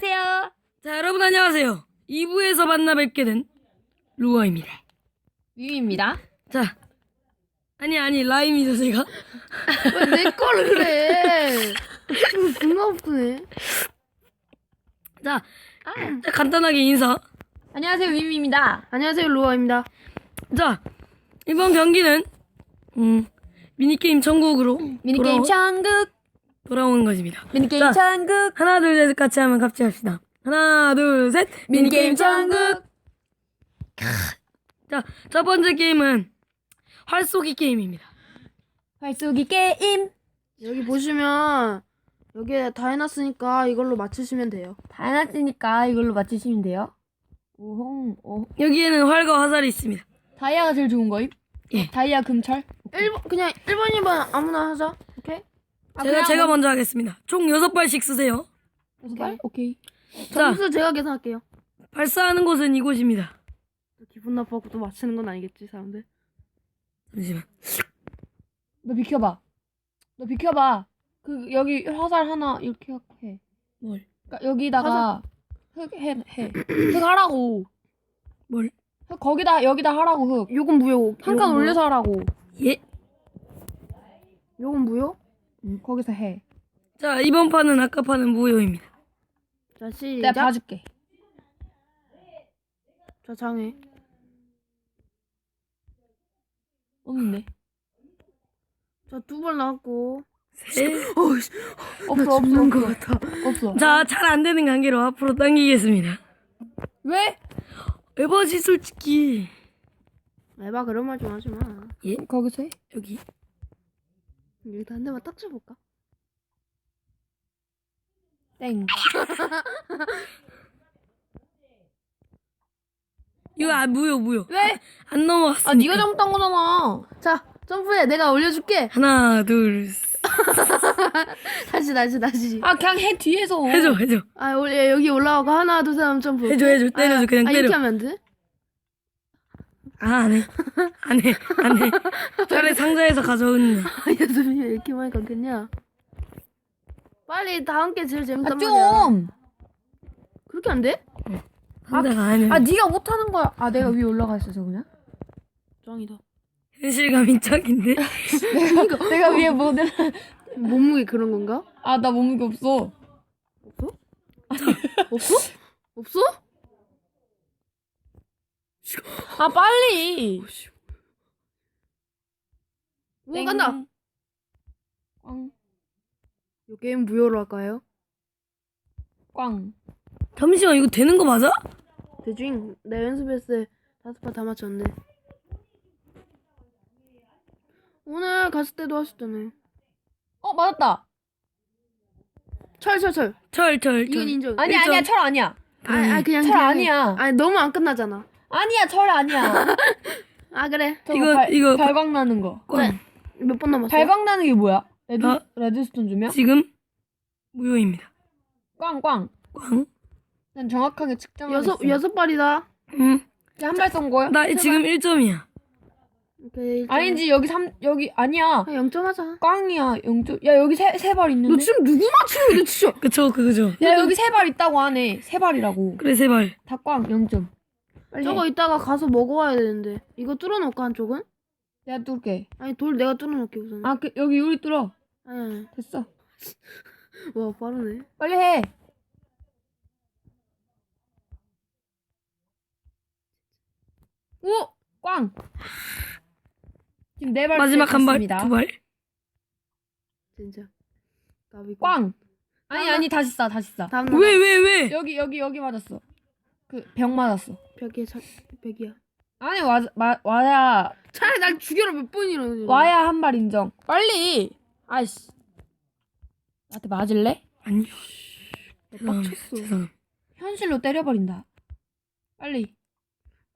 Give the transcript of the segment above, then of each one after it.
안녕하세요. 자, 여러분 안녕하세요. 2부에서 만나 뵙게 된 루어입니다. 유입니다. 자, 아니 아니 라임이죠 제가. 왜 내 거를 그래? 좀 존나 없네. 자, 자, 간단하게 인사. 안녕하세요. 유입니다. 안녕하세요, 로아입니다. 자, 이번 경기는 음 미니게임 천국으로 미니게임 천국. 돌아오는 것입니다. 미니게임 자. 천국. 하나 둘 셋 같이 하면 같이 합시다. 하나 둘 셋. 미니게임 천국. 자, 첫 번째 게임은 활 쏘기 게임입니다. 활쏘기 게임. 여기 보시면 여기에 다 해놨으니까 이걸로 맞추시면 돼요. 다 해놨으니까 이걸로 맞추시면 돼요. 오홍, 오. 여기에는 활과 화살이 있습니다. 다이아가 제일 좋은 거임? 예. 다이아 금철? 1번 그냥 1번, 2번 아무나 하자. 아, 제가 그냥 제가 뭐- 먼저 하겠습니다. 총 여섯 발씩 쓰세요. 여섯 발? 오케이. 자, 점수 제가 계산할게요. 발사하는 곳은 이곳입니다. 기분 나빠고 또 맞추는 건 아니겠지, 사람들. 잠시만. 너 비켜봐. 너 비켜봐. 그 여기 화살 하나 이렇게 해. 뭘? 그러니까 여기다가 흙 해, 해. 흙 하라고. 뭘? 흙 거기다 여기다 하라고 흙. 요건 무효. 한 칸 요건 무효. 올려서 하라고. 예. 요건 무효? 거기서 해. 자, 이번 판은 아까 판은 무효입니다. 자, 내가 시작. 봐줄게. 자, 장애. 없는데. 자, 두 번 나왔고. 셋. 어이씨, 없어 없어 죽는 것. 같아. 없어. 자, 잘 안 되는 관계로 앞으로 당기겠습니다. 왜? 에버지 솔직히 에바 그런 말 좀 하지 마. 예 거기서 해? 여기 여기다 한 대만 딱 쳐볼까? 땡. 이거 아 무효 무효 왜? 안 넘어갔어. 아 네가 잘못한 거잖아. 자, 점프해. 내가 올려줄게. 하나 둘 셋. 다시, 다시, 다시. 아 그냥 해 뒤에서. 해줘 해줘 아, 올려, 여기 올라가고 하나, 둘, 셋 하면 점프. 해줘 해줘 때려줘 아, 그냥 아, 이렇게 때려. 하면 안 돼? 아 안 해 안 해 안 해. 차라리 상자에서 가져오는. 아, 여섯이 이렇게만 하니까 그냥. 빨리 다음 게 제일 재밌단 아 말이야. 좀. 그렇게 안 돼? 상자가 아니야. 아 네가 못하는 거야. 아 내가 위에 올라가 있어서 그냥. 짱이다. 현실감이 짝인데. 내가 위에 뭐 내? 몸무게 그런 건가? 아 나 몸무게 없어. 없어? 없어? 없어? 아 빨리. 오, 뭐 간다. 꽝. 이 게임 무효로 할까요? 꽝. 잠시만 이거 되는 거 맞아? 대충 내 연습했을 때 다섯 판다 맞췄는데. 오늘 갔을 때도 하셨잖아요. 어 맞았다. 철, 철, 철. 철철 이건 철. 인정. 아니. 아니야 철 아니야. 아, 아 그냥 철 그냥- 아니야. 아니 너무 안 끝나잖아. 아니야 철 아니야. 아 그래. 저거 이거- 발, 이거- 발광 나는 거. 꽝. 몇번 남았어? 발광 나는 게 뭐야? 레드 어? 레드스톤 주면? 지금 무효입니다. 꽝 꽝. 꽝. 난 정확하게 측정하고 여섯 있어. 여섯 발이다. 응. 한발 쏜 거야? 나 지금 1점이야. 오케이. 아니지 여기 삼 여기 아니야. 0점 하자. 꽝이야 0점. 야 여기 세세발 있는데. 너 지금 누구 맞추는 거야 진짜? 그쵸 그거죠. 야 여기 세 발 있다고 하네. 세 발이라고. 그래 세 발. 다 꽝 0점. 빨리 저거 해. 이따가 가서 먹어와야 되는데. 이거 뚫어놓을까 한쪽은? 내가 뚫게. 아니 돌 내가 뚫어놓을게 우선. 아 그, 여기 유리 뚫어. 아니. 됐어. 와 빠르네. 빨리 해. 오! 꽝! 지금 네발 마지막 한 발, 두 발. 진짜. 나비 꽝! 아니 아니 다시 싸 다시 싸. 다음 왜 왜 왜? 여기 여기 여기 맞았어. 그벽 맞았어. 벽에 사, 벽이야. 아니 와, 마, 와야 차라리 날 죽여라 몇 번이나. 와야 한 발 인정. 빨리. 아이씨. 나한테 맞을래? 아니요. 빡쳤어. 죄송. 현실로 때려버린다. 빨리.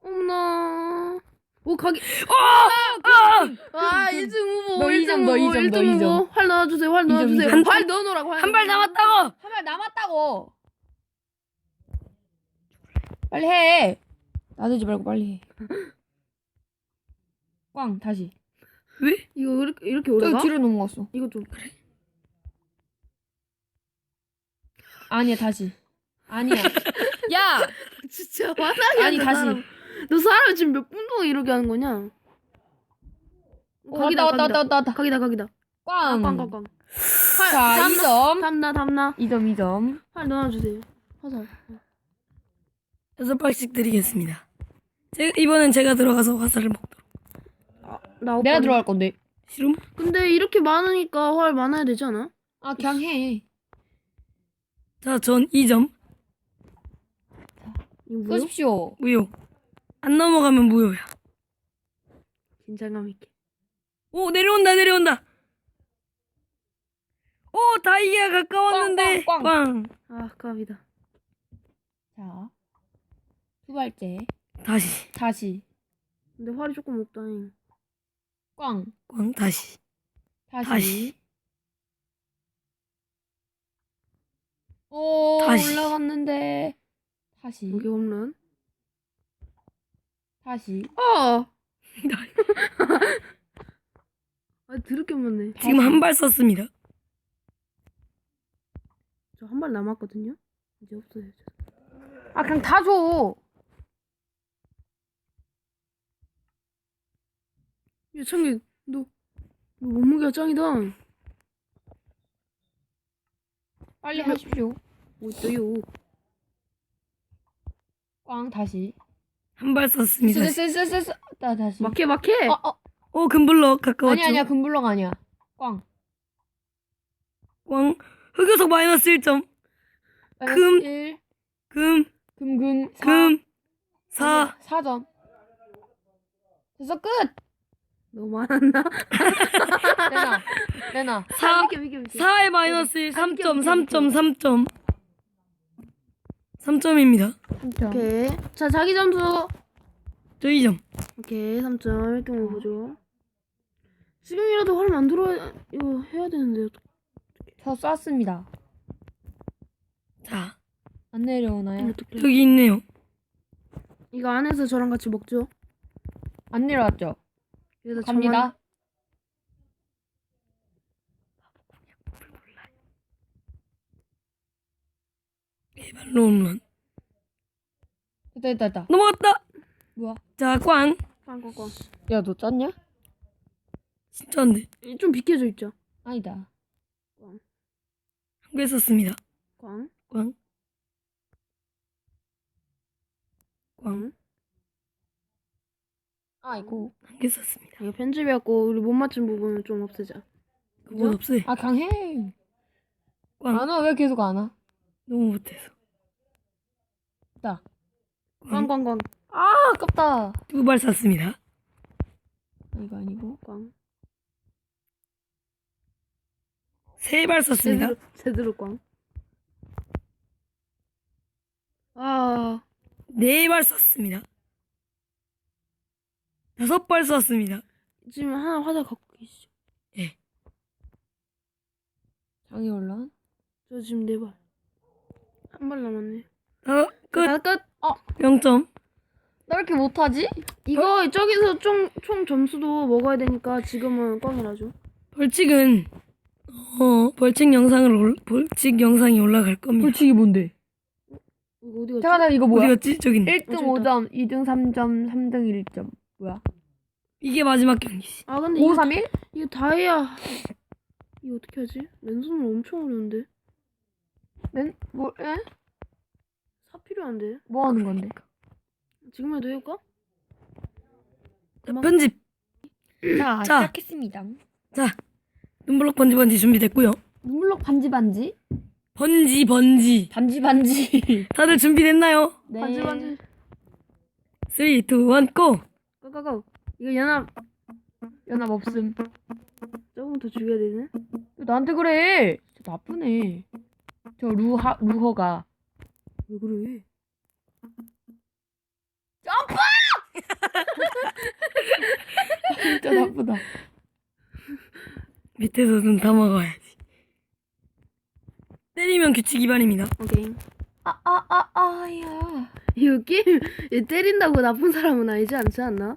어머나. 오 가기. 아! 아 1등 후보. 너 1등 이점, 너 이점, 너 1등 이점. 활 넣어주세요. 활 넣어주세요. 활 넣어놓으라고. 한 발 남았다고. 한 발 남았다고. 빨리 해. 나대지 말고 빨리 해. 꽝 다시. 왜? 이거 이렇게 이렇게 오래 저기 가? 뒤로 넘어갔어. 이거 좀. 아니야 다시. 아니야. 야! 진짜 화나게 아니, 한다, 다시. 사람. 너 사람 지금 몇 분 동안 이렇게 하는 거냐? 어, 왔다, 왔다, 왔다, 왔다, 왔다. 각이다 각이다. 꽝. 꽝꽝꽝. 자, 2점. 담나 담나. 2점, 2점. 활 넣어주세요. 화살. 여섯 발씩 드리겠습니다. 제, 이번엔 제가 들어가서 화살을 먹도록. 아, 나 내가. 들어갈 건데. 싫음? 근데 이렇게 많으니까 활 많아야 되지 않아? 아, 그냥 해. 자, 전 2점. 이거 뭐요? 쏘십시오. 무효. 안 넘어가면 무효야. 긴장감 있게. 오, 내려온다, 내려온다. 오, 다이아 가까웠는데. 꽝, 꽝, 꽝. 아 갑이다. 자. 두 발째. 다시. 다시. 근데 활이 조금 없다잉. 꽝. 꽝, 다시. 다시. 다시. 오, 다시. 올라갔는데. 다시. 여기 홈런. 다시. 어. 아 드럽게 없네. 지금 한 발 썼습니다. 저 한 발 남았거든요. 이제 없어요. 아, 그냥 다 줘. 야 창기 너, 너 몸무게가 짱이다. 빨리 하십시오. 뭐 있어요? 꽝, 다시. 한 발 썼습니다. 쓰쓰쓰쓰쓰. 다 다시. 막해 막해. 어, 어. 오, 금블럭 가까웠죠? 아니야, 아니야. 금블럭 아니야. 꽝. 꽝. 흑요석 마이너스 1점. 금. 1. 금, 금금. 4. 금, 4. 4점. 됐어, 끝! 너무 많았나? 내놔. 내놔. 4. 비켜 비켜 비켜. 4에 마이너스 1, 아, 3점, 비켜, 비켜, 3점, 3점. 3점입니다. 3점. 오케이. 자 자기 점수. 저 2점. 오케이 3점 이렇게 먹어보죠. 지금이라도 활 만들어 이거 해야 되는데 저 쐈습니다. 자, 안 내려오나요? 어떻게? 저기 있네요. 이거 안에서 저랑 같이 먹죠. 안 내려왔죠? 그래서 갑니다. 개발로 홈런. 됐다, 됐다, 됐다. 넘어갔다! 뭐야? 자, 꽝. 꽝꽝꽝. 야, 너 짰냐? 진짜 안 돼. 좀 비켜져 있죠. 아니다. 한개 썼습니다. 꽝. 꽝. 꽝. 아이고. 썼습니다. 이거 편집이었고 우리 못 맞춘 부분은 좀 없애자. 그건 없어요. 아, 강해. 꽝. 안 와, 왜 계속 안 와? 너무 못해서. 됐다. 꽝. 꽝꽝꽝. 아, 아깝다. 두 발 쐈습니다. 아, 이거 아니고. 꽝. 세발 썼습니다. 제대로 제대로 꽝. 아 네발 썼습니다. 다섯 발 쐈습니다. 지금 하나 화살 갖고 계시죠? 장이 올라. 저 지금 네 발. 한 발 남았네. 어, 끝. 자, 끝. 0점. 나 왜 이렇게 못하지? 이거 저기서 총, 총 점수도 먹어야 되니까 지금은 꽝이라죠. 벌칙은 어 벌칙 영상을 올, 벌칙 영상이 올라갈 겁니다. 벌칙이 뭔데? 이거 어디 갔지? 잠깐, 잠깐, 이거 뭐야? 어디였지? 저기 있네. 1등 어, 저기 5점, 2등 3점, 3등 1점. 뭐야? 이게 마지막 경기지. 아 근데 5, 이거, 3, 1? 이거 다이아 이거 어떻게 하지? 맨손으로 엄청 어려운데 맨, 뭐, 에? 사 필요한데 뭐 하는 건데? 지금 해도 해볼까? 자, 편집. 자, 자. 시작했습니다. 자, 눈블럭 번지 번지 준비됐고요. 눈블럭 반지 반지? 번지 번지. 반지 반지. 다들 준비됐나요? 네. 반지 반지 3, 2, 1, 고! 고고고 이거 연합 연합 없음. 조금 더 죽여야 되네 왜 나한테 그래? 진짜 나쁘네. 저 루하, 루허가. 왜 그래 진짜 나쁘다. 밑에서 눈 다 먹어야지. 때리면 규칙 위반입니다. 오케이 아, 아, 아, 아, 야. 이거 게임, 이거 때린다고 나쁜 사람은 아니지 않지 않나?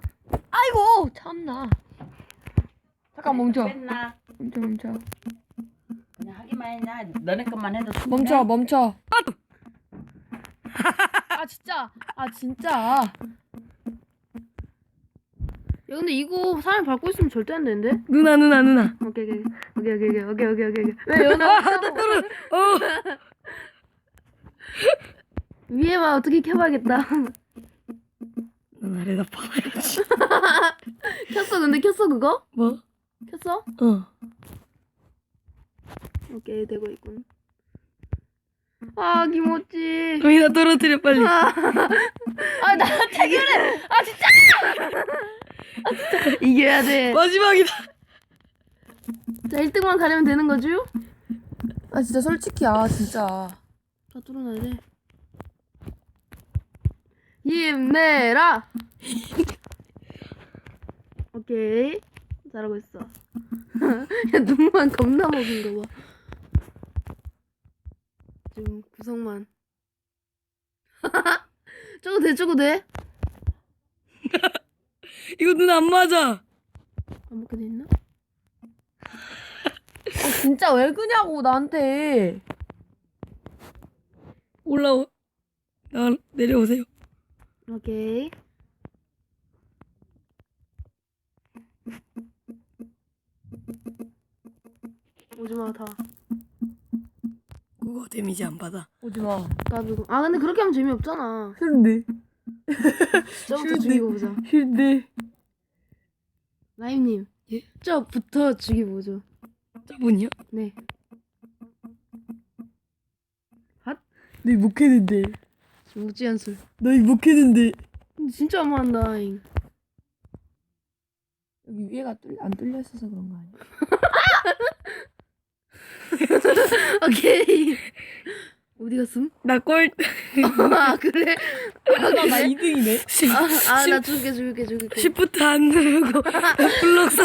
아이고, 참나. 잠깐 멈춰. 멈춰, 멈춰. 그냥 하기만 했냐? 너네 것만 해도 충분해. 멈춰, 멈춰. 아, 진짜. 아, 진짜. 야, 근데 이거 사람 밟고 있으면 절대 안 되는데? 누나, 누나, 누나. 오케이, 오케이, 오케이, 오케이, 오케이, 오케이, 오케이. 왜, 아, 나 떨어. 어. 위에만 어떻게 켜봐야겠다 넌 아래다 박아야지. 켰어 근데 켰어 그거? 뭐? 켰어? 어. 오케이 되고 있군 아 김오찌 여기다 떨어뜨려 빨리. 아, 아 나한테 그래. 아 진짜. 이겨야 돼. 마지막이다. 자 1등만 가려면 되는 거죠? 아 진짜 솔직히 아 진짜. 다 뚫어놔야 돼. 힘내라. 오케이 잘하고 있어. 야 눈만 겁나 먹은 거 봐. 지금 구성만. 저거 돼 저거 돼? 이거 누나 안 맞아. 안 먹게 돼 있나? 아 진짜 왜 그냐고 나한테. 올라오. 나 내려오세요. 오케이. 오지마 다. 그거 데미지 안 받아. 오지 마. 까비고. 아 근데 그렇게 하면 재미없잖아. 싫은데. 저부터 죽이고 보자. 싫은데. 라임님. 예? 저부터 죽이고 보죠. 저분이요? 네. 너희 못 캐는데. 묵지한 술. 너희. 근데 진짜 안 맞는다. 잉. 여기 위에가 뚫, 안 뚫려 있어서 그런 거 아니야? 오케이. 어디 갔음? 나 꼴. 아 그래? 아, 나 2등이네. 아나 죽일게 죽일게 죽일게. 시프트 안 누르고 블록 사.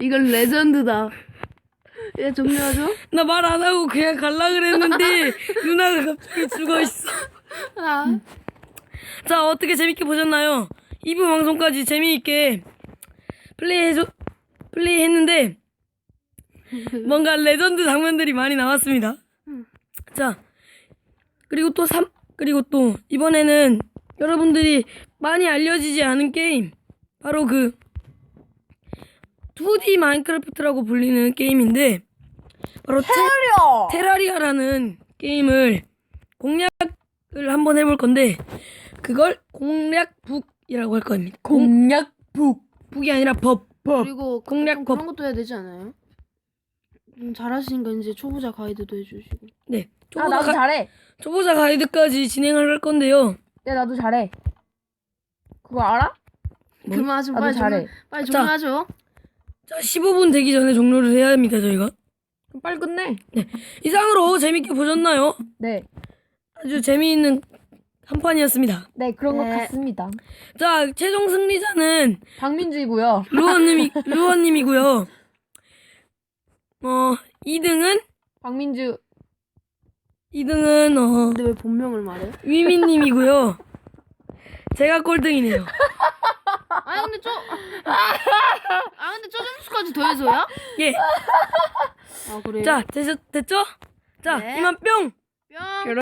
이건 레전드다. 얘 종료하죠? 나 말 안 하고 그냥 갈라 그랬는데 누나가 갑자기 죽어 있어. 아. 자 어떻게 재밌게 보셨나요? 2부 방송까지 재미있게 플레이해줘 플레이했는데 뭔가 레전드 장면들이 많이 나왔습니다. 자 그리고 또 3, 그리고 또 이번에는 여러분들이 많이 알려지지 않은 게임 바로 그 2D 마인크래프트라고 불리는 게임인데 바로 테, 때려! 테라리아라는 게임을 공략을 한번 해볼 건데 그걸 공략북이라고 할 겁니다. 공, 공약북. 북이 아니라 법. 그리고 그- 공략 좀 법. 그런 것도 해야 되지 않아요? 좀 잘하시니까 이제 초보자 가이드도 해주시고. 네. 아 초보자, 나도 가, 잘해. 초보자 가이드까지 진행을 할 건데요. 네 나도 잘해. 그거 알아? 뭐? 그만하죠. 나도 빨리 잘해. 종료, 빨리 자. 종료하죠. 자, 15분 되기 전에 종료를 해야 합니다, 저희가. 그럼 빨리 끝내. 이상으로 재밌게 보셨나요? 네. 아주 재미있는 한 판이었습니다. 네 그런 것 네. 같습니다. 자, 최종 승리자는 박민주이고요. 루어님이, 루어님이고요. 어, 2등은, 박민주 2등은, 어, 근데 왜 본명을 말해? 위민님이고요. 제가 꼴등이네요. 아니 근데 저. 아 근데 저 점수까지 더해줘야? 예. 아 그래요? 자, 됐죠? 자, 네. 이만 뿅! 뿅.